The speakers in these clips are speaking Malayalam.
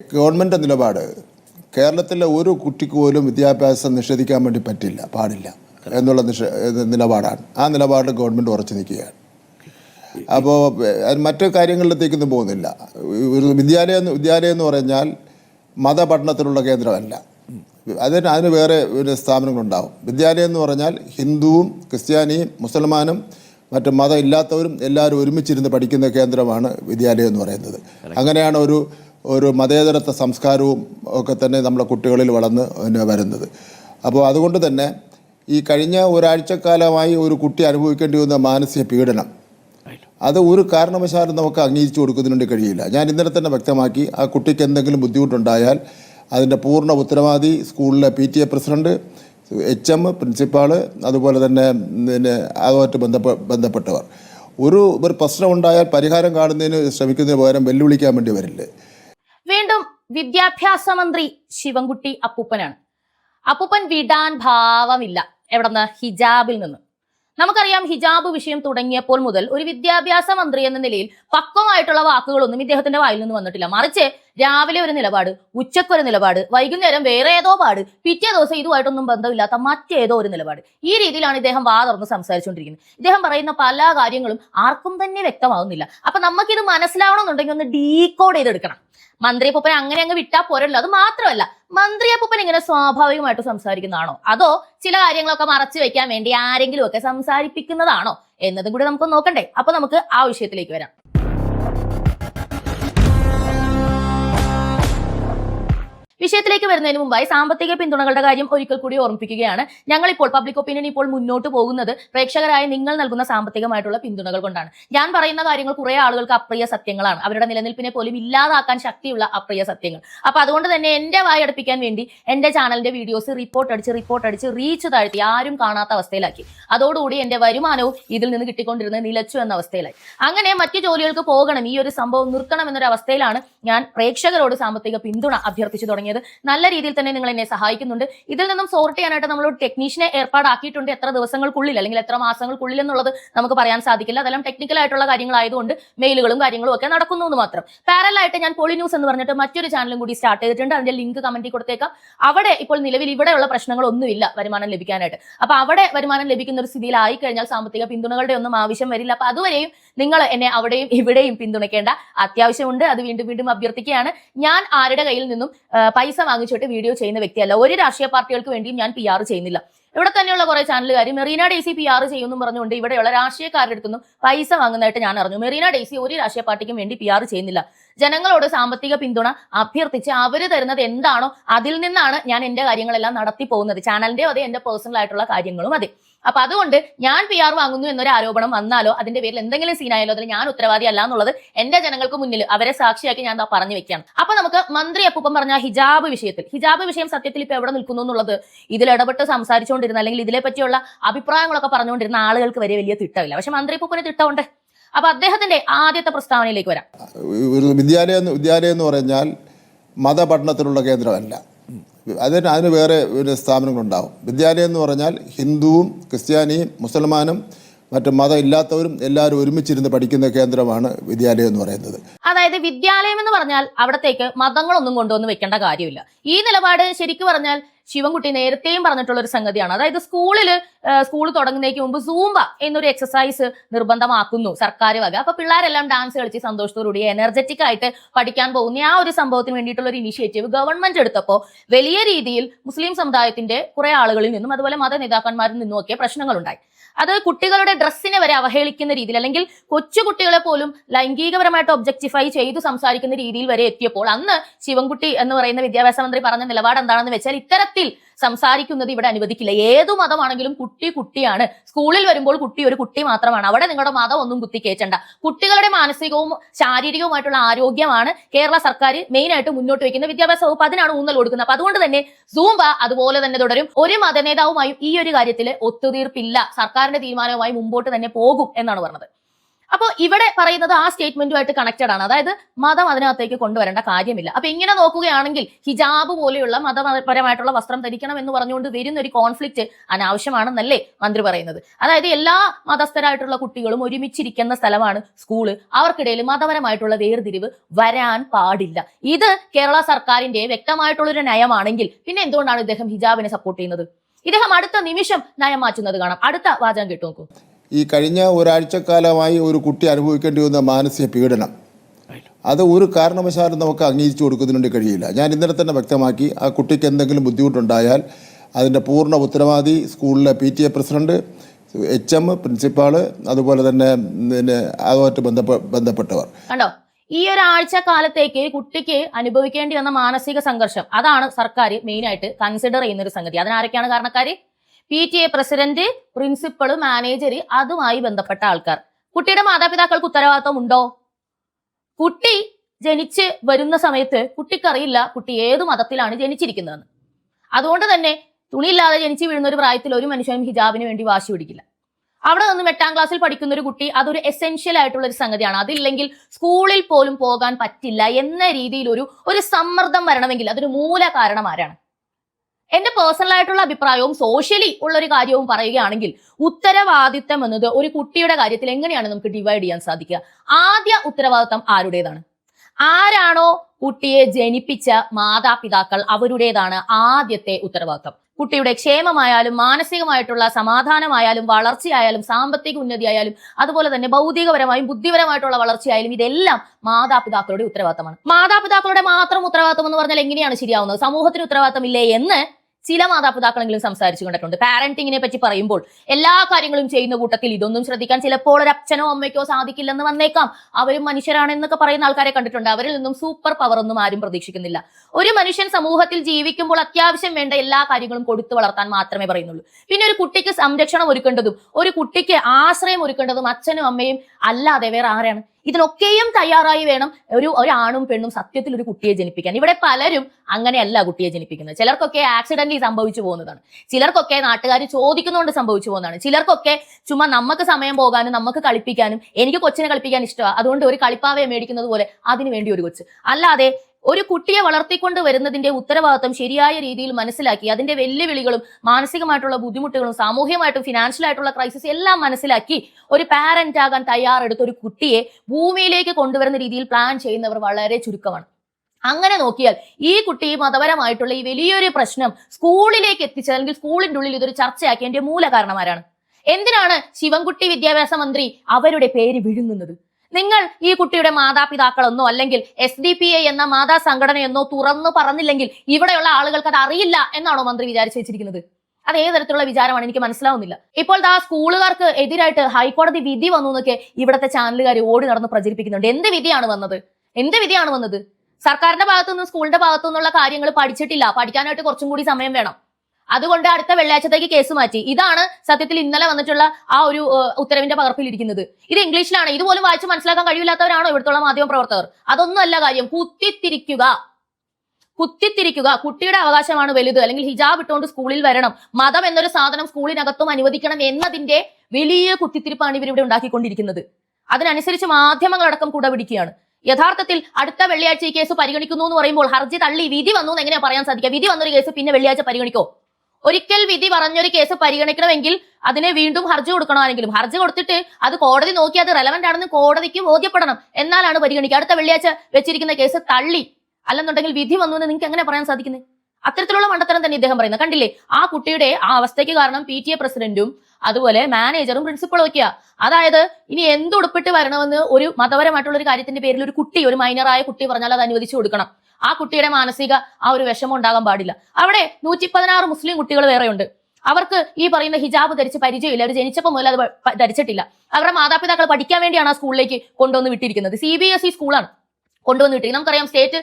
ഗവൺമെന്റ് നിലപാട് കേരളത്തിലെ ഒരു കുട്ടിക്ക് പോലും വിദ്യാഭ്യാസം നിഷേധിക്കാൻ വേണ്ടി പറ്റില്ല പാടില്ല എന്നുള്ള നിലപാടാണ്. ആ നിലപാട് ഗവൺമെന്റ് ഉറച്ചു നിൽക്കുകയാണ്. അപ്പോൾ മറ്റു കാര്യങ്ങളിലത്തേക്കൊന്നും പോകുന്നില്ല. ഒരു വിദ്യാലയം വിദ്യാലയം എന്ന് പറഞ്ഞാൽ മതപഠനത്തിനുള്ള കേന്ദ്രമല്ല. അതിന് അതിന് വേറെ ഒരു സ്ഥാപനങ്ങളുണ്ടാവും. വിദ്യാലയം എന്ന് പറഞ്ഞാൽ ഹിന്ദുവും ക്രിസ്ത്യാനിയും മുസൽമാനും മറ്റു മതം ഇല്ലാത്തവരും എല്ലാവരും ഒരുമിച്ചിരുന്ന് പഠിക്കുന്ന കേന്ദ്രമാണ് വിദ്യാലയം എന്ന് പറയുന്നത്. അങ്ങനെയാണ് ഒരു ഒരു മതേതരത്വ സംസ്കാരവും ഒക്കെ തന്നെ നമ്മുടെ കുട്ടികളിൽ വളർന്ന് വരുന്നത്. അപ്പോൾ അതുകൊണ്ട് തന്നെ ഈ കഴിഞ്ഞ ഒരാഴ്ചക്കാലമായി ഒരു കുട്ടി അനുഭവിക്കേണ്ടി വന്ന മാനസിക പീഡനം. അത് ഒരു കാരണവശാലും നമുക്ക് അംഗീകരിച്ചു കൊടുക്കുന്നതിന് വേണ്ടി കഴിയില്ല. ഞാൻ ഇന്നലെ തന്നെ വ്യക്തമാക്കി ആ കുട്ടിക്ക് എന്തെങ്കിലും ബുദ്ധിമുട്ടുണ്ടായാൽ അതിന്റെ പൂർണ ഉത്തരവാദി സ്കൂളിലെ P T A president H M principal അതുപോലെ തന്നെ പിന്നെ അതുമായിട്ട് ബന്ധപ്പെ ബന്ധപ്പെട്ടവർ. ഒരു ഒരു പ്രശ്നമുണ്ടായാൽ പരിഹാരം കാണുന്നതിന് ശ്രമിക്കുന്നതിന് പകരം വെല്ലുവിളിക്കാൻ വേണ്ടി വരില്ലേ? വീണ്ടും വിദ്യാഭ്യാസ മന്ത്രി ശിവൻകുട്ടി അപ്പൂപ്പനാണ്. അപ്പൂപ്പൻ വിടാൻ ഭാവമില്ല എവിടെന്ന്? ഹിജാബിൽ നിന്ന്. നമുക്കറിയാം ഹിജാബ് വിഷയം തുടങ്ങിയപ്പോൾ മുതൽ ഒരു വിദ്യാഭ്യാസ മന്ത്രി എന്ന നിലയിൽ പക്വമായിട്ടുള്ള വാക്കുകളൊന്നും ഇദ്ദേഹത്തിന്റെ വായിൽ നിന്ന് വന്നിട്ടില്ല. മറിച്ച് രാവിലെ ഒരു നിലപാട് ഉച്ചക്കൊരു നിലപാട് വൈകുന്നേരം വേറെ ഏതോ പാട് പിറ്റേ ദിവസം ഇതുമായിട്ടൊന്നും ബന്ധമില്ലാത്ത മറ്റേതോ ഒരു നിലപാട്. ഈ രീതിയിലാണ് ഇദ്ദേഹം വാ തുറന്ന് സംസാരിച്ചുകൊണ്ടിരിക്കുന്നത്. ഇദ്ദേഹം പറയുന്ന പല കാര്യങ്ങളും ആർക്കും തന്നെ വ്യക്തമാവുന്നില്ല. അപ്പൊ നമുക്കിത് മനസ്സിലാവണമെന്നുണ്ടെങ്കിൽ ഒന്ന് ഡീകോഡ് ചെയ്തെടുക്കണം. മന്ത്രി അപ്പൂപ്പൻ അങ്ങനെ അങ്ങ് വിട്ടാൽ പോരല്ലോ. അത് മാത്രമല്ല മന്ത്രി അപ്പൂപ്പൻ ഇങ്ങനെ സ്വാഭാവികമായിട്ട് സംസാരിക്കുന്നതാണോ? അതോ ചില കാര്യങ്ങളൊക്കെ മറച്ചു വെക്കാൻ വേണ്ടി ആരെങ്കിലും ഒക്കെ സംസാരിപ്പിക്കുന്നതാണോ? എന്നതും കൂടി നമുക്ക് നോക്കണ്ടേ. അപ്പൊ നമുക്ക് ആ വിഷയത്തിലേക്ക് വരാം. വിഷയത്തിലേക്ക് വരുന്നതിന് മുമ്പായി സാമ്പത്തിക പിന്തുണകളുടെ കാര്യം ഒരിക്കൽ കൂടി ഓർമ്മിപ്പിക്കുകയാണ്. ഞങ്ങൾ ഇപ്പോൾ പബ്ലിക് ഒപ്പീനിയൻ ഇപ്പോൾ മുന്നോട്ട് പോകുന്നത് പ്രേക്ഷകരായ നിങ്ങൾ നൽകുന്ന സാമ്പത്തികമായിട്ടുള്ള പിന്തുണകൾ കൊണ്ടാണ്. ഞാൻ പറയുന്ന കാര്യങ്ങൾ കുറെ ആളുകൾക്ക് അപ്രിയ സത്യങ്ങളാണ്. അവരുടെ നിലനിൽപ്പിനെ പോലും ഇല്ലാതാക്കാൻ ശക്തിയുള്ള അപ്രിയ സത്യങ്ങൾ. അപ്പൊ അതുകൊണ്ട് തന്നെ എന്റെ വായടപ്പിക്കാൻ വേണ്ടി എന്റെ ചാനലിന്റെ വീഡിയോസ് റിപ്പോർട്ട് അടിച്ച് റിപ്പോർട്ട് അടിച്ച് റീച്ച് താഴ്ത്തി ആരും കാണാത്ത അവസ്ഥയിലാക്കി. അതോടുകൂടി എന്റെ വരുമാനവും ഇതിൽ നിന്ന് കിട്ടിക്കൊണ്ടിരുന്നത് നിലച്ചു എന്ന അവസ്ഥയിലായി. അങ്ങനെ മറ്റു ജോലികൾക്ക് പോകണം ഈ ഒരു സംഭവം നിർത്തണം എന്നൊരു അവസ്ഥയിലാണ് ഞാൻ പ്രേക്ഷകരോട് സാമ്പത്തിക പിന്തുണ അഭ്യർത്ഥിച്ചു തുടങ്ങിയത്. നല്ല രീതിയിൽ തന്നെ നിങ്ങൾ എന്നെ സഹായിക്കുന്നുണ്ട്. ഇതിൽ നിന്നും സോർട്ട് ചെയ്യാനായിട്ട് നമ്മൾ ഒരു ടെക്നീഷ്യനെ ഏർപ്പാടാക്കിയിട്ടുണ്ട് എത്ര ദിവസങ്ങൾക്കുള്ളിൽ അല്ലെങ്കിൽ എത്ര മാസങ്ങൾക്കുള്ളിൽ എന്നുള്ളത് നമുക്ക് പറയാൻ സാധിക്കില്ല. അതെല്ലാം ടെക്നിക്കൽ ആയിട്ടുള്ള കാര്യങ്ങളായതുകൊണ്ട് മെയിലുകളും കാര്യങ്ങളും ഒക്കെ നടക്കുന്നു എന്ന് മാത്രം. പാരലായിട്ട് ഞാൻ പോളി ന്യൂസ് എന്ന് പറഞ്ഞിട്ട് മറ്റൊരു ചാനലും കൂടി സ്റ്റാർട്ട് ചെയ്തിട്ടുണ്ട്. അതിന്റെ ലിങ്ക് കമന്റിൽ കൊടുത്തേക്കാം. അവിടെ ഇപ്പോൾ നിലവിൽ ഇവിടെയുള്ള പ്രശ്നങ്ങളൊന്നുമില്ല വരുമാനം ലഭിക്കാനായിട്ട്. അപ്പൊ അവിടെ വരുമാനം ലഭിക്കുന്ന ഒരു സ്ഥിതിയിലായി കഴിഞ്ഞാൽ സാമ്പത്തിക പിന്തുണകളുടെ ഒന്നും ആവശ്യം വരില്ല. അപ്പൊ അതുവരെയും നിങ്ങൾ എന്നെ അവിടെയും ഇവിടെയും പിന്തുണയ്ക്കേണ്ട അത്യാവശ്യമുണ്ട്. അത് വീണ്ടും വീണ്ടും അഭ്യർത്ഥിക്കുകയാണ്. ഞാൻ ആരുടെ കയ്യിൽ നിന്നും പൈസ വാങ്ങിച്ചിട്ട് വീഡിയോ ചെയ്യുന്ന വ്യക്തിയല്ല. ഒരു രാഷ്ട്രീയ പാർട്ടികൾക്ക് വേണ്ടിയും ഞാൻ പി ആർ ചെയ്യുന്നില്ല. ഇവിടെ തന്നെയുള്ള കുറെ ചാനലുകാർ മെറീന ഡേസി പി ആർ ചെയ്യുമെന്നും പറഞ്ഞുകൊണ്ട് ഇവിടെയുള്ള രാഷ്ട്രീയക്കാരുടെ അടുത്തുനിന്നും പൈസ വാങ്ങുന്നതായിട്ട് ഞാൻ അറിഞ്ഞു. മെറീന ഡേസി ഒരു രാഷ്ട്രീയ പാർട്ടിക്കും വേണ്ടി പി ആർ ചെയ്യുന്നില്ല. ജനങ്ങളോട് സാമ്പത്തിക പിന്തുണ അഭ്യർത്ഥിച്ച് അവർ തരുന്നത് എന്താണോ അതിൽ നിന്നാണ് ഞാൻ എന്റെ കാര്യങ്ങളെല്ലാം നടത്തി പോകുന്നത്. ചാനലിന്റെയോ അതെ എന്റെ പേഴ്സണൽ ആയിട്ടുള്ള കാര്യങ്ങളും അതെ. അപ്പൊ അതുകൊണ്ട് ഞാൻ പി ആർ വാങ്ങുന്നു എന്നൊരു ആരോപണം വന്നാലോ അതിന്റെ പേരിൽ എന്തെങ്കിലും സീനായാലോ അതിൽ ഞാൻ ഉത്തരവാദി അല്ല എന്നുള്ളത് എന്റെ ജനങ്ങൾക്ക് മുന്നിൽ അവരെ സാക്ഷിയാക്കി ഞാൻ പറഞ്ഞു വെക്കുകയാണ്. അപ്പൊ നമുക്ക് മന്ത്രി അപ്പൂപ്പം പറഞ്ഞ ഹിജാബ് വിഷയത്തിൽ ഹിജാബ് വിഷയം സത്യത്തിൽ ഇപ്പൊ എവിടെ നിൽക്കുന്നു എന്നുള്ളത് ഇതിൽ ഇടപെട്ട് സംസാരിച്ചുകൊണ്ടിരുന്ന അല്ലെങ്കിൽ ഇതിനെ പറ്റിയുള്ള അഭിപ്രായങ്ങളൊക്കെ പറഞ്ഞുകൊണ്ടിരുന്ന ആളുകൾക്ക് വരെ വലിയ തിട്ടമില്ല. പക്ഷെ മന്ത്രി അപ്പൂപ്പന് തിട്ടമുണ്ട്. അപ്പൊ അദ്ദേഹത്തിന്റെ ആദ്യത്തെ പ്രസ്താവനയിലേക്ക് വരാം. വിദ്യാലയം വിദ്യാലയം എന്ന് പറഞ്ഞാൽ മതപഠനത്തിനുള്ള കേന്ദ്രമല്ല. അതിന് അതിന് വേറെ സ്ഥാപനങ്ങളുണ്ടാവും. വിദ്യാലയം എന്ന് പറഞ്ഞാൽ ഹിന്ദുവും ക്രിസ്ത്യാനിയും മുസൽമാനും മറ്റു മതം ഇല്ലാത്തവരും എല്ലാവരും ഒരുമിച്ചിരുന്ന് പഠിക്കുന്ന കേന്ദ്രമാണ് വിദ്യാലയം എന്ന് പറയുന്നത്. അതായത് വിദ്യാലയം എന്ന് പറഞ്ഞാൽ അവിടത്തേക്ക് മതങ്ങളൊന്നും കൊണ്ടുവന്ന് വെക്കേണ്ട കാര്യമില്ല. ഈ നിലപാട് ശരിക്കും പറഞ്ഞാൽ ശിവൻകുട്ടി നേരത്തെയും പറഞ്ഞിട്ടുള്ള ഒരു സംഗതിയാണ്. അതായത് സ്കൂളിൽ സ്കൂൾ തുടങ്ങുന്നതിന് മുമ്പ് സൂംബ എന്നൊരു എക്സസൈസ് നിർബന്ധമാക്കുന്നു സർക്കാർ വക. അപ്പൊ പിള്ളേരെല്ലാം ഡാൻസ് കളിച്ച് സന്തോഷത്തോടുകൂടി എനർജറ്റിക് ആയിട്ട് പഠിക്കാൻ പോകുന്ന ആ ഒരു സംഭവത്തിന് വേണ്ടിയിട്ടുള്ള ഒരു ഇനിഷ്യേറ്റീവ് ഗവൺമെന്റ് എടുത്തപ്പോൾ വലിയ രീതിയിൽ മുസ്ലിം സമുദായത്തിന്റെ കുറെ ആളുകളിൽ നിന്നും അതുപോലെ മത നേതാക്കന്മാരിൽ നിന്നും ഒക്കെ പ്രശ്നങ്ങളുണ്ടായി. അത് കുട്ടികളുടെ ഡ്രസ്സിനെ വരെ അവഹേളിക്കുന്ന രീതിയിൽ അല്ലെങ്കിൽ കൊച്ചുകുട്ടികളെ പോലും ലൈംഗികപരമായിട്ട് ഒബ്ജക്റ്റിഫൈ ചെയ്തു സംസാരിക്കുന്ന രീതിയിൽ വരെ എത്തിയപ്പോൾ അന്ന് ശിവൻകുട്ടി എന്ന് പറയുന്ന വിദ്യാഭ്യാസ മന്ത്രി പറഞ്ഞ നിലപാട് എന്താണെന്ന് വെച്ചാൽ ഇത്തരത്തിൽ സംസാരിക്കുന്നത് ഇവിടെ അനുവദിക്കില്ല. ഏതു മതമാണെങ്കിലും കുട്ടി കുട്ടിയാണ്. സ്കൂളിൽ വരുമ്പോൾ കുട്ടി ഒരു കുട്ടി മാത്രമാണ്. അവിടെ നിങ്ങളുടെ മതം ഒന്നും കുത്തിക്കേറ്റണ്ട കുട്ടികളുടെ മാനസികവും ശാരീരികവുമായിട്ടുള്ള ആരോഗ്യമാണ് കേരള സർക്കാർ മെയിൻ ആയിട്ട് മുന്നോട്ട് വെക്കുന്ന വിദ്യാഭ്യാസ വകുപ്പ് അതിനാണ് ഊന്നൽ കൊടുക്കുന്നത്. അപ്പൊ അതുകൊണ്ട് തന്നെ സൂംബ അതുപോലെ തന്നെ തുടരും. ഒരു മതനേതാവുമായും ഈ ഒരു കാര്യത്തിൽ ഒത്തുതീർപ്പില്ല. സർക്കാരിന്റെ തീരുമാനവുമായി മുമ്പോട്ട് തന്നെ പോകും എന്നാണ് പറഞ്ഞത്. അപ്പോൾ ഇവിടെ പറയുന്നത് ആ സ്റ്റേറ്റ്മെന്റുമായിട്ട് കണക്റ്റഡ് ആണ്. അതായത് മതം അതിനകത്തേക്ക് കൊണ്ടുവരേണ്ട കാര്യമില്ല. അപ്പൊ ഇങ്ങനെ നോക്കുകയാണെങ്കിൽ ഹിജാബ് പോലെയുള്ള മതപരമായിട്ടുള്ള വസ്ത്രം ധരിക്കണം എന്ന് പറഞ്ഞുകൊണ്ട് വരുന്ന ഒരു കോൺഫ്ലിക്റ്റ് അനാവശ്യമാണെന്നല്ലേ മന്ത്രി പറയുന്നത്. അതായത് എല്ലാ മതസ്ഥരായിട്ടുള്ള കുട്ടികളും ഒരുമിച്ചിരിക്കുന്ന സ്ഥലമാണ് സ്കൂൾ. അവർക്കിടയിൽ മതപരമായിട്ടുള്ള വേർതിരിവ് വരാൻ പാടില്ല. ഇത് കേരള സർക്കാരിന്റെ വ്യക്തമായിട്ടുള്ളൊരു നയമാണെങ്കിൽ പിന്നെ എന്തുകൊണ്ടാണ് ഇദ്ദേഹം ഹിജാബിനെ സപ്പോർട്ട് ചെയ്യുന്നത്? ഇദ്ദേഹം അടുത്ത നിമിഷം നയം മാറ്റുന്നത് കാണാം. അടുത്ത വാചകം കേട്ടു നോക്കൂ. ഈ കഴിഞ്ഞ ഒരാഴ്ച കാലമായി ഒരു കുട്ടി അനുഭവിക്കേണ്ടി വന്ന മാനസിക പീഡനം. അത് ഒരു കാരണവശാലും നമുക്ക് അംഗീകരിച്ചു കൊടുക്കുന്നതിന് കഴിയില്ല. ഞാൻ ഇന്നലെ തന്നെ വ്യക്തമാക്കി ആ കുട്ടിക്ക് എന്തെങ്കിലും ബുദ്ധിമുട്ടുണ്ടായാൽ അതിന്റെ പൂർണ ഉത്തരവാദി സ്കൂളിലെ P T A president H M principal അതുപോലെ തന്നെ പിന്നെ അതുമായിട്ട് ബന്ധപ്പെ ബന്ധപ്പെട്ടവർ. ഈ ഒരു ആഴ്ച കാലത്തേക്ക് കുട്ടിക്ക് അനുഭവിക്കേണ്ടി വന്ന മാനസിക സംഘർഷം അതാണ് സർക്കാർ മെയിൻ ആയിട്ട് കൺസിഡർ ചെയ്യുന്ന ഒരു സംഗതി. അതിനാരൊക്കെയാണ് കാരണക്കാർ P T A president principal manager അതുമായി ബന്ധപ്പെട്ട ആൾക്കാർ. കുട്ടിയുടെ മാതാപിതാക്കൾക്ക് ഉത്തരവാദിത്വം ഉണ്ടോ? കുട്ടി ജനിച്ച് വരുന്ന സമയത്ത് കുട്ടിക്കറിയില്ല കുട്ടി ഏത് മതത്തിലാണ് ജനിച്ചിരിക്കുന്നതെന്ന്. അതുകൊണ്ട് തന്നെ തുണിയില്ലാതെ ജനിച്ചു വീഴുന്ന ഒരു പ്രായത്തിൽ ഒരു മനുഷ്യനും ഹിജാബിന് വേണ്ടി വാശി പിടിക്കില്ല. അവിടെ നിന്നും എട്ടാം ക്ലാസ്സിൽ പഠിക്കുന്ന ഒരു കുട്ടി അതൊരു എസെൻഷ്യൽ ആയിട്ടുള്ള ഒരു സംഗതിയാണ്. അതില്ലെങ്കിൽ സ്കൂളിൽ പോലും പോകാൻ പറ്റില്ല എന്ന രീതിയിൽ ഒരു ഒരു സമ്മർദ്ദം വരണമെങ്കിൽ അതൊരു മൂല കാരണം ആരാണ്? എന്റെ പേഴ്സണൽ ആയിട്ടുള്ള അഭിപ്രായവും സോഷ്യലി ഉള്ള ഒരു കാര്യവും പറയുകയാണെങ്കിൽ ഉത്തരവാദിത്തം എന്നത് ഒരു കുട്ടിയുടെ കാര്യത്തിൽ എങ്ങനെയാണ് നമുക്ക് ഡിവൈഡ് ചെയ്യാൻ സാധിക്കുക? ആദ്യ ഉത്തരവാദിത്തം ആരുടേതാണ്? ആരാണോ കുട്ടിയെ ജനിപ്പിച്ച മാതാപിതാക്കൾ അവരുടേതാണ് ആദ്യത്തെ ഉത്തരവാദിത്തം. കുട്ടിയുടെ ക്ഷേമമായാലും മാനസികമായിട്ടുള്ള സമാധാനമായാലും വളർച്ചയായാലും സാമ്പത്തിക ഉന്നതിയായാലും അതുപോലെ തന്നെ ഭൗതികപരമായും ബുദ്ധിപരമായിട്ടുള്ള വളർച്ചയായാലും ഇതെല്ലാം മാതാപിതാക്കളുടെ ഉത്തരവാദിത്തമാണ്. മാതാപിതാക്കളുടെ മാത്രം ഉത്തരവാദിത്തം എന്ന് പറഞ്ഞാൽ എങ്ങനെയാണ് ശരിയാവുന്നത്? സമൂഹത്തിന് ഉത്തരവാദിത്തമില്ലേ എന്ന് ചില മാതാപിതാക്കളെങ്കിലും സംസാരിച്ചു കണ്ടിട്ടുണ്ട്. പാരന്റിങ്ങിനെ പറ്റി പറയുമ്പോൾ എല്ലാ കാര്യങ്ങളും ചെയ്യുന്ന കൂട്ടത്തിൽ ഇതൊന്നും ശ്രദ്ധിക്കാൻ ചിലപ്പോൾ ഒരു അച്ഛനോ അമ്മയ്ക്കോ സാധിക്കില്ലെന്ന് വന്നേക്കാം. അവരും മനുഷ്യരാണെന്നൊക്കെ പറയുന്ന ആൾക്കാരെ കണ്ടിട്ടുണ്ട്. അവരിൽ നിന്നും സൂപ്പർ പവർ ഒന്നും ആരും പ്രതീക്ഷിക്കുന്നില്ല. ഒരു മനുഷ്യൻ സമൂഹത്തിൽ ജീവിക്കുമ്പോൾ അത്യാവശ്യം വേണ്ട എല്ലാ കാര്യങ്ങളും കൊടുത്തു വളർത്താൻ മാത്രമേ പറയുന്നുള്ളൂ. പിന്നെ ഒരു കുട്ടിക്ക് സംരക്ഷണം ഒരുക്കേണ്ടതും ഒരു കുട്ടിക്ക് ആശ്രയം ഒരുക്കേണ്ടതും അച്ഛനും അമ്മയും അല്ലാതെ വേറെ ആരാണ്? ഇതിനൊക്കെയും തയ്യാറായി വേണം ഒരു ഒരാണും പെണ്ണും സത്യത്തിൽ ഒരു കുട്ടിയെ ജനിപ്പിക്കാൻ. ഇവിടെ പലരും അങ്ങനെയല്ല കുട്ടിയെ ജനിപ്പിക്കുന്നത്. ചിലർക്കൊക്കെ ആക്സിഡന്റ് സംഭവിച്ചു പോകുന്നതാണ്. ചിലർക്കൊക്കെ നാട്ടുകാർ ചോദിക്കുന്നതുകൊണ്ട് സംഭവിച്ചു പോകുന്നതാണ്. ചിലർക്കൊക്കെ ചുമ്മാ നമുക്ക് സമയം പോകാനും നമുക്ക് കളിപ്പിക്കാനും എനിക്ക് കൊച്ചിനെ കളിപ്പിക്കാൻ ഇഷ്ടമാണ് അതുകൊണ്ട് ഒരു കളിപ്പാവയെ മേടിക്കുന്നത് പോലെ അതിനുവേണ്ടി ഒരു കൊച്ച്. അല്ലാതെ ഒരു കുട്ടിയെ വളർത്തിക്കൊണ്ട് വരുന്നതിന്റെ ഉത്തരവാദിത്വം ശരിയായ രീതിയിൽ മനസ്സിലാക്കി അതിന്റെ വെല്ലുവിളികളും മാനസികമായിട്ടുള്ള ബുദ്ധിമുട്ടുകളും സാമൂഹികമായിട്ടും ഫിനാൻഷ്യലായിട്ടുള്ള ക്രൈസിസ് എല്ലാം മനസ്സിലാക്കി ഒരു പാരന്റ് ആകാൻ തയ്യാറെടുത്ത ഒരു കുട്ടിയെ ഭൂമിയിലേക്ക് കൊണ്ടുവരുന്ന രീതിയിൽ പ്ലാൻ ചെയ്യുന്നവർ വളരെ ചുരുക്കമാണ്. അങ്ങനെ നോക്കിയാൽ ഈ കുട്ടി മതപരമായിട്ടുള്ള ഈ വലിയൊരു പ്രശ്നം സ്കൂളിലേക്ക് എത്തിച്ചത് അല്ലെങ്കിൽ സ്കൂളിന്റെ ഉള്ളിൽ ഇതൊരു ചർച്ചയാക്കിയതിന്റെ മൂല കാരണമാരാണ് എന്തിനാണ് ശിവൻകുട്ടി വിദ്യാഭ്യാസ മന്ത്രി അവരുടെ പേര് വിഴുങ്ങുന്നത്? നിങ്ങൾ ഈ കുട്ടിയുടെ മാതാപിതാക്കളെന്നോ അല്ലെങ്കിൽ എസ് ഡി പി ഐ എന്ന മാതാ സംഘടനയെന്നോ തുറന്നു പറഞ്ഞില്ലെങ്കിൽ ഇവിടെയുള്ള ആളുകൾക്ക് അത് അറിയില്ല എന്നാണോ മന്ത്രി വിചാരിച്ചു വെച്ചിരിക്കുന്നത്? അത് ഏത് തരത്തിലുള്ള വിചാരമാണ്? എനിക്ക് മനസ്സിലാവുന്നില്ല. ഇപ്പോൾ ആ സ്കൂളുകാർക്ക് എതിരായിട്ട് ഹൈക്കോടതി വിധി വന്നു എന്നൊക്കെ ഇവിടുത്തെ ചാനലുകാർ ഓടി നടന്ന് പ്രചരിപ്പിക്കുന്നുണ്ട്. എന്ത് വിധിയാണ് വന്നത്? എന്ത് വിധിയാണ് വന്നത്? സർക്കാരിന്റെ ഭാഗത്തുനിന്നും സ്കൂളിന്റെ ഭാഗത്തു നിന്നുള്ള കാര്യങ്ങൾ പഠിച്ചിട്ടില്ല. പഠിക്കാനായിട്ട് കുറച്ചും കൂടി സമയം വേണം. അതുകൊണ്ട് അടുത്ത വെള്ളിയാഴ്ചത്തേക്ക് കേസ് മാറ്റി. ഇതാണ് സത്യത്തിൽ ഇന്നലെ വന്നിട്ടുള്ള ആ ഒരു ഉത്തരവിന്റെ പകർപ്പിലിരിക്കുന്നത്. ഇത് ഇംഗ്ലീഷിലാണ്. ഇതുപോലും വായിച്ച് മനസ്സിലാക്കാൻ കഴിയില്ലാത്തവരാണോ ഇവിടുത്തെ മാധ്യമ പ്രവർത്തകർ? അതൊന്നും അല്ല കാര്യം. കുത്തിത്തിരിക്കുക. കുത്തിത്തിരിക്കുക. കുട്ടിയുടെ അവകാശമാണ് വലുത്. അല്ലെങ്കിൽ ഹിജാബ് ഇട്ടുകൊണ്ട് സ്കൂളിൽ വരണം. മതം എന്നൊരു സാധനം സ്കൂളിനകത്തും അനുവദിക്കണം എന്നതിന്റെ വലിയ കുത്തിത്തിരിപ്പാണ് ഇവരിവിടെ ഉണ്ടാക്കിക്കൊണ്ടിരിക്കുന്നത്. അതിനനുസരിച്ച് മാധ്യമങ്ങളടക്കം കൂടെ പിടിക്കുകയാണ്. യഥാർത്ഥത്തിൽ അടുത്ത വെള്ളിയാഴ്ച ഈ കേസ് പരിഗണിക്കുന്നു എന്ന് പറയുമ്പോൾ ഹർജി തള്ളി വിധി വന്നു എന്ന് എങ്ങനെയാ പറയാൻ സാധിക്കുക? വിധി വന്നൊരു കേസ് പിന്നെ വെള്ളിയാഴ്ച പരിഗണിക്കോ? ഒരിക്കൽ വിധി പറഞ്ഞൊരു കേസ് പരിഗണിക്കണമെങ്കിൽ അതിനെ വീണ്ടും ഹർജി കൊടുക്കണമെങ്കിലും ഹർജി കൊടുത്തിട്ട് അത് കോടതി നോക്കി അത് റെലവെന്റ് ആണെന്ന് കോടതിക്ക് ബോധ്യപ്പെടണം. എന്നാലാണ് പരിഗണിക്കുക. അടുത്ത വെള്ളിയാഴ്ച വെച്ചിരിക്കുന്ന കേസ് തള്ളി. അല്ലെന്നുണ്ടെങ്കിൽ വിധി വന്നു എന്ന് നിങ്ങൾക്ക് എങ്ങനെ പറയാൻ സാധിക്കുന്നത് അത്തരത്തിലുള്ള മണ്ടത്തരം തന്നെ ഇദ്ദേഹം പറയുന്നത് കണ്ടില്ലേ? ആ കുട്ടിയുടെ ആ അവസ്ഥയ്ക്ക് കാരണം പി പ്രസിഡന്റും അതുപോലെ മാനേജറും പ്രിൻസിപ്പളും ഒക്കെയാ. അതായത് ഇനി എന്തുടുപ്പിട്ട് വരണമെന്ന് ഒരു മതപരമായിട്ടുള്ള ഒരു കാര്യത്തിന്റെ പേരിൽ ഒരു കുട്ടി ഒരു മൈനറായ കുട്ടി പറഞ്ഞാൽ അത് അനുവദിച്ചു കൊടുക്കണം. ആ കുട്ടിയുടെ മാനസിക ആ ഒരു വിഷമം ഉണ്ടാകാൻ പാടില്ല. അവിടെ നൂറ്റി പതിനാറ് മുസ്ലിം കുട്ടികൾ വേറെയുണ്ട്. അവർക്ക് ഈ പറയുന്ന ഹിജാബ് ധരിച്ച് പരിചയമില്ല. അവർ ജനിച്ചപ്പോൾ മുതൽ അത് ധരിച്ചിട്ടില്ല. അവരുടെ മാതാപിതാക്കൾ പഠിക്കാൻ വേണ്ടിയാണ് ആ സ്കൂളിലേക്ക് കൊണ്ടുവന്ന് വിട്ടിരിക്കുന്നത്. സി ബി എസ് ഇ സ്കൂളാണ് കൊണ്ടുവന്ന് കിട്ടി നമുക്കറിയാം സ്റ്റേറ്റ്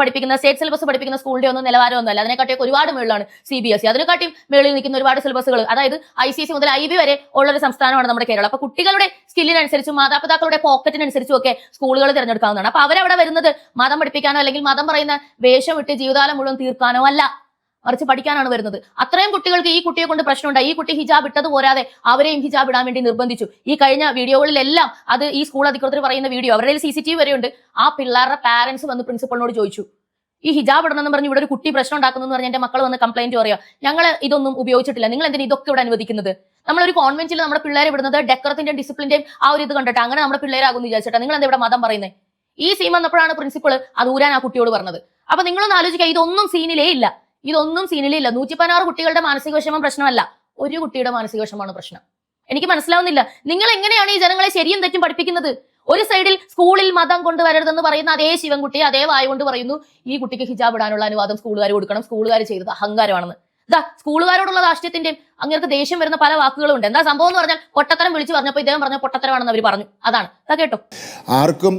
പഠിപ്പിക്കുന്ന സ്റ്റേറ്റ് സിലബസ് പഠിപ്പിക്കുന്ന സ്കൂളിന്റെ ഒന്നും നിലവാരമൊന്നും അല്ല അതിനെക്കാട്ടിയൊക്കെ ഒരുപാട് മുകളിലാണ് സി ബി എസ് ഇ അതിനെക്കാട്ടിയും മുകളിൽ നിൽക്കുന്ന ഒരുപാട് സിലബസുകൾ അതായത് ഐ സി എസ് മുതൽ ഐ ബി വരെ ഉള്ള ഒരു സംസ്ഥാനമാണ് നമ്മുടെ കേരളം. അപ്പൊ കുട്ടികളുടെ സ്കില്ലിനനുസരിച്ചും മാതാപിതാക്കളുടെ പോക്കറ്റിനനുസരിച്ചും ഒക്കെ സ്കൂളുകൾ തിരഞ്ഞെടുക്കാവുന്നതാണ്. അപ്പൊ അവരവിടെ വരുന്നത് മതം പഠിപ്പിക്കാനോ അല്ലെങ്കിൽ മതം പറയുന്ന വേഷം ഇട്ട് ജീവിതകാലം മുഴുവൻ തീർക്കാനോ അല്ല. മറിച്ച് പഠിക്കാനാണ് വരുന്നത്. അത്രയും കുട്ടികൾക്ക് ഈ കുട്ടിയെ കൊണ്ട് പ്രശ്നമുണ്ടായി ഈ കുട്ടി ഹിജാബ് ഇട്ടത് പോരാതെ അവരെയും ഹിജാബ് ഇടാൻ വേണ്ടി നിർബന്ധിച്ചു. ഈ കഴിഞ്ഞ വീഡിയോകളിലെല്ലാം അത് ഈ സ്കൂൾ അധികൃതർ പറയുന്ന വീഡിയോ അവരുടെ സി സി ടി വി വരെയുണ്ട്. ആ പിള്ളേരുടെ പാരന്റ്സ് വന്ന് പ്രിൻസിപ്പളിനോട് ചോദിച്ചു. ഈ ഹിജാബ് ഇടണമെന്ന് പറഞ്ഞ് ഇവിടെ ഒരു കുട്ടി പ്രശ്നം ഉണ്ടാക്കുന്നു പറഞ്ഞ് എന്റെ മക്കൾ വന്ന് കംപ്ലൈന്റ് പറയാം ഞങ്ങൾ ഇതൊന്നും ഉപയോഗിച്ചിട്ടില്ല. നിങ്ങൾ എന്തിനാ ഇതൊക്കെ ഇവിടെ അനുവദിക്കുന്നത്? നമ്മളൊരു കോൺവെന്റിൽ നമ്മുടെ പിള്ളേരെ വിടുന്നത് ഡെക്കറത്തിന്റെയും ഡിസിപ്ലിന്റെയും ആ ഒരു ഇത് കണ്ടിട്ട് അങ്ങനെ നമ്മുടെ പിള്ളേരാകുമെന്ന് വിചാരിച്ചിട്ടാ. നിങ്ങൾ എന്താ ഇവിടെ മതം പറയുന്നത് ഈ സീൻ വന്നപ്പോഴാണ് പ്രിൻസിപ്പൾ അത് ഊരാൻ ആ കുട്ടിയോട് പറഞ്ഞത്. അപ്പൊ നിങ്ങളൊന്ന് ആലോചിക്കുക. ഇതൊന്നും സീനിലേ ഇല്ല. ഇതൊന്നും സീനിലില്ല. നൂറ്റി പതിനാറ് കുട്ടികളുടെ മാനസിക വിഷമം പ്രശ്നമല്ല. ഒരു കുട്ടിയുടെ മാനസിക വിഷമമാണ് പ്രശ്നം. എനിക്ക് മനസ്സിലാവുന്നില്ല. നിങ്ങൾ എങ്ങനെയാണ് ഈ ജനങ്ങളെ ശരിയും തെറ്റും പഠിപ്പിക്കുന്നത്? ഒരു സൈഡിൽ സ്കൂളിൽ മതം കൊണ്ടുവരരുതെന്ന് പറയുന്ന അതേ ശിവൻകുട്ടി അതേ വായ കൊണ്ട് പറയുന്നു ഈ കുട്ടിക്ക് ഹിജാബ് ഇടാനുള്ള അനുവാദം സ്കൂളുകാർ കൊടുക്കണം. സ്കൂളുകാർ ചെയ്തത് അഹങ്കാരമാണെന്ന്. ഇതാ സ്കൂളുകാരോടുള്ള രാഷ്ട്രീയത്തിന്റെയും അങ്ങനത്തെ ദേഷ്യം വരുന്ന പല വാക്കുകളും ഉണ്ട് എന്താ സംഭവം എന്ന് പറഞ്ഞാൽ പൊട്ടത്തരം വിളിച്ചു പറഞ്ഞപ്പോൾ ഇദ്ദേഹം പറഞ്ഞ പൊട്ടത്തരമാണെന്ന് അവർ പറഞ്ഞു. അതാണ്. കേട്ടോ. ആർക്കും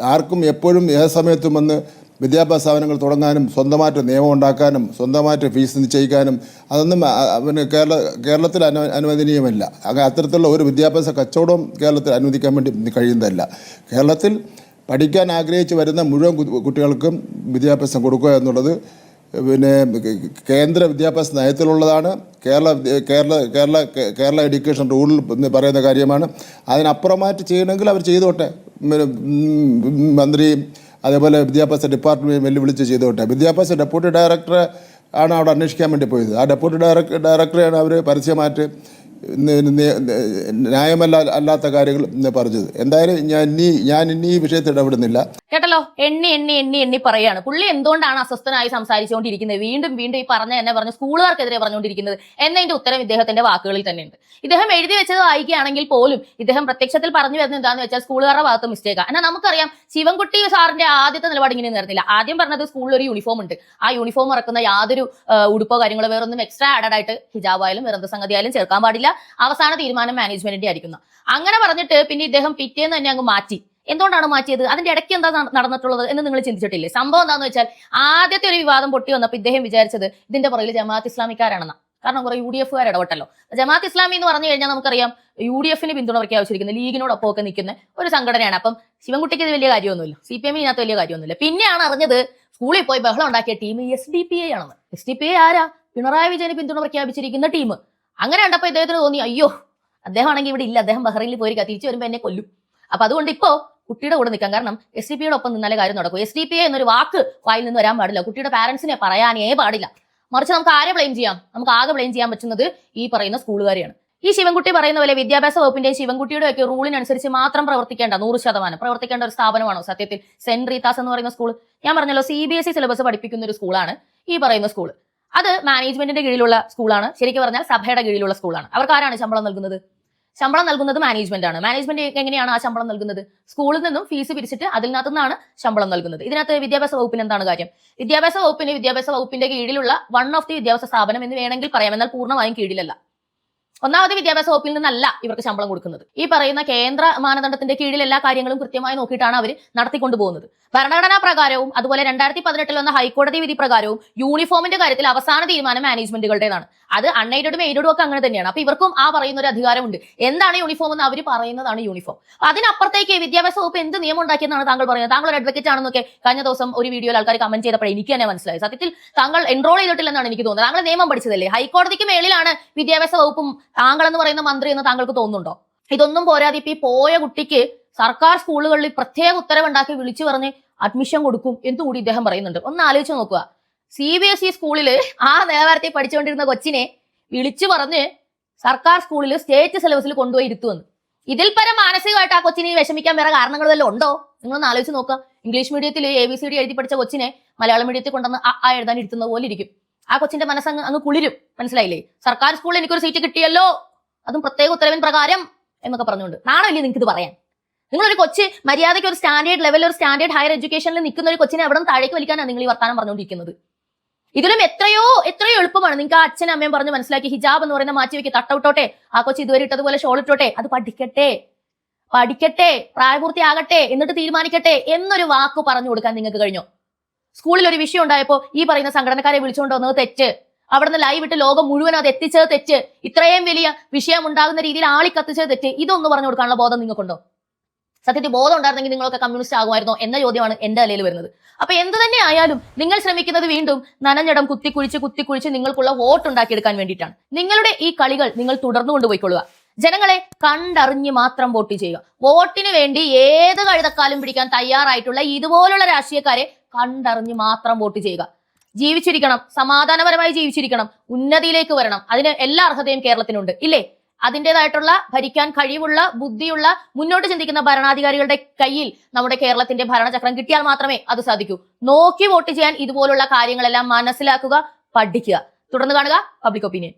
ആർക്കും എപ്പോഴും ഏത് സമയത്തും വന്ന് വിദ്യാഭ്യാസ സ്ഥാപനങ്ങൾ തുടങ്ങാനും സ്വന്തമായിട്ട് നിയമം ഉണ്ടാക്കാനും സ്വന്തമായിട്ട് ഫീസ് നിശ്ചയിക്കാനും അതൊന്നും പിന്നെ കേരള കേരളത്തിൽ അനു അനുവദനീയമല്ല. അങ്ങനെ അത്തരത്തിലുള്ള ഒരു വിദ്യാഭ്യാസ കച്ചവടവും കേരളത്തിൽ അനുവദിക്കാൻ വേണ്ടി കഴിയുന്നതല്ല. കേരളത്തിൽ പഠിക്കാൻ ആഗ്രഹിച്ച് വരുന്ന മുഴുവൻ കുട്ടികൾക്കും വിദ്യാഭ്യാസം കൊടുക്കുക എന്നുള്ളത് പിന്നെ കേന്ദ്ര വിദ്യാഭ്യാസ നയത്തിലുള്ളതാണ്. കേരള കേരള കേരള കേരള എഡ്യൂക്കേഷൻ റൂളിൽ പറയുന്ന കാര്യമാണ്. അതിനപ്പുറമായിട്ട് ചെയ്യണമെങ്കിൽ അവർ ചെയ്തോട്ടെ. മന്ത്രി അതേപോലെ വിദ്യാഭ്യാസ ഡിപ്പാർട്ട്മെന്റ് വെല്ലുവിളിച്ച് ചെയ്തോട്ടെ. വിദ്യാഭ്യാസ ഡെപ്യൂട്ടി ഡയറക്ടറെ ആണ് അവിടെ അന്വേഷിക്കാൻ വേണ്ടി പോയത്. ആ ഡെപ്യൂട്ടി ഡയറക്ടർ ഡയറക്ടറെയാണ് അവർ പരസ്യമായിട്ട് നി- നി- ന്യായമല്ല അല്ലാത്ത കാര്യങ്ങൾ പറഞ്ഞത്. എന്തായാലും ഞാൻ ഇനി ഞാൻ ഇനി ഈ വിഷയത്തിൽ ഇടപെടുന്നില്ല. കേട്ടല്ലോ? എണ്ണി എണ്ണി എണ്ണി എണ്ണി പറയാണ്. പുള്ളി എന്തുകൊണ്ടാണ് അസ്വസ്ഥനായി സംസാരിച്ചുകൊണ്ടിരിക്കുന്നത്? വീണ്ടും വീണ്ടും ഈ പറഞ്ഞ എന്നെ പറഞ്ഞു സ്കൂളുകാർക്കെതിരെ പറഞ്ഞുകൊണ്ടിരിക്കുന്നത്. എന്നതിന്റെ ഉത്തരം ഇദ്ദേഹത്തിന്റെ വാക്കുകളിൽ തന്നെയുണ്ട്. ഇദ്ദേഹം എഴുതി വെച്ചത് വായിക്കുകയാണെങ്കിൽ പോലും ഇദ്ദേഹം പ്രത്യക്ഷത്തിൽ പറഞ്ഞു വരുന്നത് എന്താണെന്ന് വെച്ചാൽ സ്കൂളുകാരുടെ ഭാഗത്ത് മിസ്റ്റേക്കാണ് എന്നാൽ നമുക്കറിയാം ശിവൻകുട്ടി സാറിന്റെ ആദ്യത്തെ നിലപാട് ഇങ്ങനെ നേർന്നില്ല ആദ്യം പറഞ്ഞത് സ്കൂളിൽ ഒരു യൂണിഫോം ഉണ്ട്. ആ യൂണിഫോം ഇറക്കുന്ന യാതൊരു ഉടുപ്പോ കാര്യങ്ങളോ വേറൊന്നും എക്സ്ട്രാ ആഡഡ് ആയിട്ട് ഹിജാബ് ആയാലും ചേർക്കാൻ പാടില്ല. അവസാന തീരുമാനം മാനേജ്മെന്റിന്റെ ആയിരിക്കുന്നു. അങ്ങനെ പറഞ്ഞിട്ട് പിന്നെ ഇദ്ദേഹം പിറ്റേന്ന് തന്നെ അങ്ങ് മാറ്റി. എന്തുകൊണ്ടാണ് മാറ്റിയത്? അതിന്റെ ഇടയ്ക്ക് എന്താ നടന്നിട്ടുള്ളത് എന്ന് നിങ്ങൾ ചിന്തിച്ചിട്ടില്ലേ? സംഭവം എന്താണെന്ന് വെച്ചാൽ ആദ്യത്തെ ഒരു വിവാദം പൊട്ടി വന്നപ്പോൾ ഇദ്ദേഹം വിചാരിച്ചത് ഇതിന്റെ പുറകിൽ ജമാഅത്ത് ഇസ്ലാമിക്കാരാണെന്ന. കാരണം കുറെ യു ഡി എഫുകാർ ഇടപെട്ടല്ലോ ജമാഅത്ത് ഇസ്ലാമി എന്ന് പറഞ്ഞു കഴിഞ്ഞാൽ നമുക്കറിയാം യു ഡി എഫിന് പിന്തുണ പ്രഖ്യാപിച്ചിരിക്കുന്ന ലീഗിനോടൊപ്പം ഒക്കെ നിൽക്കുന്ന ഒരു സംഘടനയാണ്. അപ്പം ശിവൻകുട്ടിക്ക് ഇത് വലിയ കാര്യമൊന്നുമില്ല. സി പി എമ്മിനകത്ത് വലിയ കാര്യമൊന്നുമില്ല. പിന്നെയാണ് അറിഞ്ഞത് സ്കൂളിൽ പോയി ബഹളം ഉണ്ടാക്കിയ team S D P I ആണെന്ന്. എസ് ഡി പി ഐ ആരാ? പിണറായി വിജയന് പിന്തുണ പ്രഖ്യാപിച്ചിരിക്കുന്ന ടീം. അങ്ങനെ കണ്ടപ്പോൾ ഇദ്ദേഹത്തിന് തോന്നി അയ്യോ അദ്ദേഹം ആണെങ്കിൽ ഇവിടെ ഇല്ല അദ്ദേഹം ബഹ്റൈനിൽ പോയി തിരിച്ചു വരുമ്പോൾ എന്നെ കൊല്ലും. അപ്പൊ അതുകൊണ്ട് ഇപ്പോ കുട്ടിയുടെ കൂടെ നിൽക്കാം. കാരണം എസ് ഡി പിയുടെ ഒപ്പം നിന്നാലേ കാര്യം നടക്കും. എസ് ഡി പി എന്നൊരു വാക്ക് വായിൽ നിന്ന് വരാൻ പാടില്ല. കുട്ടിയുടെ പാരന്റ്സിനെ പറയാനേ പാടില്ല. മറിച്ച് നമുക്ക് ആരെ ബ്ലെയിം ചെയ്യാം? നമുക്ക് ആകെ ബ്ലെയിം ചെയ്യാൻ പറ്റുന്നത് ഈ പറയുന്ന സ്കൂളുകാരെയാണ്. ഈ ശിവൻകുട്ടി പറയുന്ന പോലെ വിദ്യാഭ്യാസ വകുപ്പിന്റെയും ശിവൻകുട്ടിയുടെ ഒക്കെ റൂളിനനുസരിച്ച് മാത്രം പ്രവർത്തിക്കേണ്ട നൂറ് ശതമാനം പ്രവർത്തിക്കേണ്ട ഒരു സ്ഥാപനമാണോ സത്യത്തിൽ? സെന്റ് റീതാസ് എന്ന് പറയുന്ന സ്കൂൾ ഞാൻ പറഞ്ഞല്ലോ C B S E syllabus പഠിപ്പിക്കുന്ന ഒരു സ്കൂളാണ് ഈ പറയുന്ന സ്കൂൾ അത് മാനേജ്മെന്റിന്റെ കീഴിലുള്ള സ്കൂളാണ്. ശരിക്കും പറഞ്ഞാൽ സഭയുടെ കീഴിലുള്ള സ്കൂളാണ്. അവർക്ക് ആരാണ് ശമ്പളം നൽകുന്നത്? ശമ്പളം നൽകുന്നത് മാനേജ്മെന്റ് ആണ്. മാനേജ്മെന്റ് എങ്ങനെയാണ് ആ ശമ്പളം നൽകുന്നത്? സ്കൂളിൽ നിന്നും ഫീസ് പിരിച്ചിട്ട് അതിൽ നിന്നാണ് ശമ്പളം നൽകുന്നത്. ഇതിനകത്ത് വിദ്യാഭ്യാസ വകുപ്പിന് എന്താണ് കാര്യം? വിദ്യാഭ്യാസ വകുപ്പിന് വിദ്യാഭ്യാസ വകുപ്പിന്റെ കീഴിലുള്ള വൺ ഓഫ് ദി വിദ്യാഭ്യാസ സ്ഥാപനം എന്ന് വേണമെങ്കിൽ പറയാം. എന്നാൽ പൂർണമായും കീഴിലല്ല. ഒന്നാമത് വിദ്യാഭ്യാസ വകുപ്പിൽ നിന്നല്ല ഇവർക്ക് ശമ്പളം കൊടുക്കുന്നത്. ഈ പറയുന്ന കേന്ദ്ര മാനദണ്ഡത്തിന്റെ കീഴിൽ എല്ലാ കാര്യങ്ങളും കൃത്യമായി നോക്കിയിട്ടാണ് അവർ നടത്തിക്കൊണ്ടു പോകുന്നത് ഭരണഘടനാ പ്രകാരവും അതുപോലെ രണ്ടായിരത്തി പതിനെട്ടിൽ വന്ന ഹൈക്കോടതി വിധി പ്രകാരവും യൂണിഫോമിന്റെ കാര്യത്തിൽ അവസാന തീരുമാനം മാനേജ്മെന്റുകളുടേതാണ്. അത് അൺഎയ്ഡും എയ്ഡും ഒക്കെ അങ്ങനെ തന്നെയാണ്. അപ്പൊ ഇവർക്കും ആ പറയുന്ന ഒരു അധികാരമുണ്ട്. എന്താണ് യൂണിഫോം എന്ന് അവർ പറയുന്നതാണ് യൂണിഫോം. അതിനപ്പുറത്തേക്ക് വിദ്യാഭ്യാസ വകുപ്പ് എന്ത് നിയമം ഉണ്ടാക്കിയെന്നാണ് താങ്കൾ പറയുന്നത്? താങ്കൾ ഒരു അഡ്വക്കേറ്റ് ആണെന്നൊക്കെ കഴിഞ്ഞ ദിവസം ഒരു വീഡിയോയിൽ ആൾക്കാർ കമന്റ് ചെയ്തപ്പോൾ എനിക്ക് തന്നെ മനസ്സിലായി സത്യത്തിൽ താങ്കൾ എൻറോൾ ചെയ്തിട്ടില്ലെന്നാണ് എനിക്ക് തോന്നുന്നത്. താങ്കൾ നിയമം പഠിച്ചതല്ലേ? ഹൈക്കോടതിക്ക് മേളിലാണ് വിദ്യാഭ്യാസ വകുപ്പും താങ്കൾ എന്ന് പറയുന്ന മന്ത്രി എന്ന് താങ്കൾക്ക് തോന്നുന്നുണ്ടോ? ഇതൊന്നും പോരാതെ ഈ പോയ കുട്ടിക്ക് സർക്കാർ സ്കൂളുകളിൽ പ്രത്യേക ഉത്തരവുണ്ടാക്കി വിളിച്ചു പറഞ്ഞ് അഡ്മിഷൻ കൊടുക്കും എന്ന് കൂടി ഇദ്ദേഹം പറയുന്നുണ്ട്. ഒന്ന് ആലോചിച്ച് നോക്കുക. സി ബി എസ് ഇ സ്കൂളിൽ ആ നിലവാരത്തിൽ പഠിച്ചുകൊണ്ടിരുന്ന കൊച്ചിനെ വിളിച്ചു പറഞ്ഞ് സർക്കാർ സ്കൂളിൽ സ്റ്റേറ്റ് സിലബസിൽ കൊണ്ടുപോയി ഇരുത്തുവെന്ന് ഇതിൽ പരം മാനസികമായിട്ട് ആ കൊച്ചിനെ വിഷമിക്കാൻ വേറെ കാരണങ്ങൾ വല്ലതും ഉണ്ടോ? നിങ്ങളൊന്ന് ആലോചിച്ച് നോക്കുക. ഇംഗ്ലീഷ് മീഡിയത്തിൽ എ ബി സി ഡി എഴുതി പഠിച്ച കൊച്ചിനെ മലയാളം മീഡിയത്തിൽ കൊണ്ടുവന്ന് ആ എഴുതാൻ ഇരുത്തുന്ന പോലെ ഇരിക്കും. ആ കൊച്ചിന്റെ മനസ്സങ്ങ് അങ്ങ് കുളിരും. മനസ്സിലായില്ലേ? സർക്കാർ സ്കൂളിൽ എനിക്കൊരു സീറ്റ് കിട്ടിയല്ലോ. അതും പ്രത്യേക ഉത്തരവിൻ പ്രകാരം എന്നൊക്കെ പറഞ്ഞുകൊണ്ട്. നാണമില്ലേ നിങ്ങൾക്ക് ഇത് പറയാൻ? നിങ്ങളൊരു കൊച്ച് മര്യാദയ്ക്ക് ഒരു സ്റ്റാൻഡേർഡ് ലെവൽ ഒരു സ്റ്റാൻഡേർഡ് ഹയർ എഡ്യൂക്കേഷനിൽ നിൽക്കുന്ന ഒരു കൊച്ചിനെ അവിടെ താഴേക്ക് വലിക്കാനാണ് നിങ്ങൾ ഈ വർത്താനം പറഞ്ഞുകൊണ്ടിരിക്കുന്നത് ഇതിലും എത്രയോ എത്രയോ എളുപ്പമാണ്. നിങ്ങൾക്ക് ആ അച്ഛനും അമ്മയും പറഞ്ഞ് മനസ്സിലാക്കി ഹിജാബ് എന്ന് പറയുന്ന മാറ്റി വെക്കി തട്ടവിട്ടോട്ടെ ആ കൊച്ചി ഇതുവരെ ഇട്ടതുപോലെ ഷോൾ ഇട്ടോട്ടെ അത് പഠിക്കട്ടെ പഠിക്കട്ടെ പ്രായപൂർത്തിയാകട്ടെ എന്നിട്ട് തീരുമാനിക്കട്ടെ എന്നൊരു വാക്ക് പറഞ്ഞു കൊടുക്കാൻ നിങ്ങൾക്ക് കഴിഞ്ഞോ? സ്കൂളിൽ ഒരു വിഷയം ഉണ്ടായപ്പോൾ ഈ പറയുന്ന സംഘടനക്കാരെ വിളിച്ചുകൊണ്ട് വന്നത് തെറ്റ്. അവിടുന്ന് ലൈവ് ഇട്ട് ലോകം മുഴുവൻ അത് എത്തിച്ചത് തെറ്റ്. ഇത്രയും വലിയ വിഷയം ഉണ്ടാകുന്ന രീതിയിൽ ആളി കത്തിച്ചത് തെറ്റ്. ഇതൊന്ന് പറഞ്ഞു കൊടുക്കാനുള്ള ബോധം നിങ്ങൾക്കുണ്ടോ? സത്യത്തിൽ ബോധം ഉണ്ടായിരുന്നെങ്കിൽ നിങ്ങളൊക്കെ കമ്മ്യൂണിസ്റ്റ് ആകുമായിരുന്നോ എന്ന ചോദ്യമാണ് എന്റെ അലയിൽ വരുന്നത്. അപ്പൊ എന്ത് തന്നെ ആയാലും നിങ്ങൾ ശ്രമിക്കുന്നത് വീണ്ടും നനഞ്ഞിടം കുത്തിക്കുഴിച്ച് കുത്തിക്കുഴിച്ച് നിങ്ങൾക്കുള്ള വോട്ട് ഉണ്ടാക്കിയെടുക്കാൻ വേണ്ടിയിട്ടാണ്. നിങ്ങളുടെ ഈ കളികൾ നിങ്ങൾ തുടർന്നു കൊണ്ടുപോയിക്കൊള്ളുക. ജനങ്ങളെ കണ്ടറിഞ്ഞ് മാത്രം വോട്ട് ചെയ്യുക. വോട്ടിന് വേണ്ടി ഏത് കഴുതക്കാലും പിടിക്കാൻ തയ്യാറായിട്ടുള്ള ഇതുപോലുള്ള രാഷ്ട്രീയക്കാരെ കണ്ടറിഞ്ഞ് മാത്രം വോട്ട് ചെയ്യുക. ജീവിച്ചിരിക്കണം സമാധാനപരമായി ജീവിച്ചിരിക്കണം ഉന്നതിയിലേക്ക് വരണം. അതിന് എല്ലാ അർഹതയും കേരളത്തിനുണ്ട്. ഇല്ലേ? അതിന്റെതായിട്ടുള്ള ഭരിക്കാൻ കഴിവുള്ള ബുദ്ധിയുള്ള മുന്നോട്ട് ചിന്തിക്കുന്ന ഭരണാധികാരികളുടെ കയ്യിൽ നമ്മുടെ കേരളത്തിന്റെ ഭരണചക്രം കിട്ടിയാൽ മാത്രമേ അത് സാധിക്കൂ. നോക്കി വോട്ട് ചെയ്യാൻ ഇതുപോലുള്ള കാര്യങ്ങളെല്ലാം മനസ്സിലാക്കുക പഠിക്കുക. തുടർന്ന് കാണുക പബ്ലിക് ഒപ്പീനിയൻ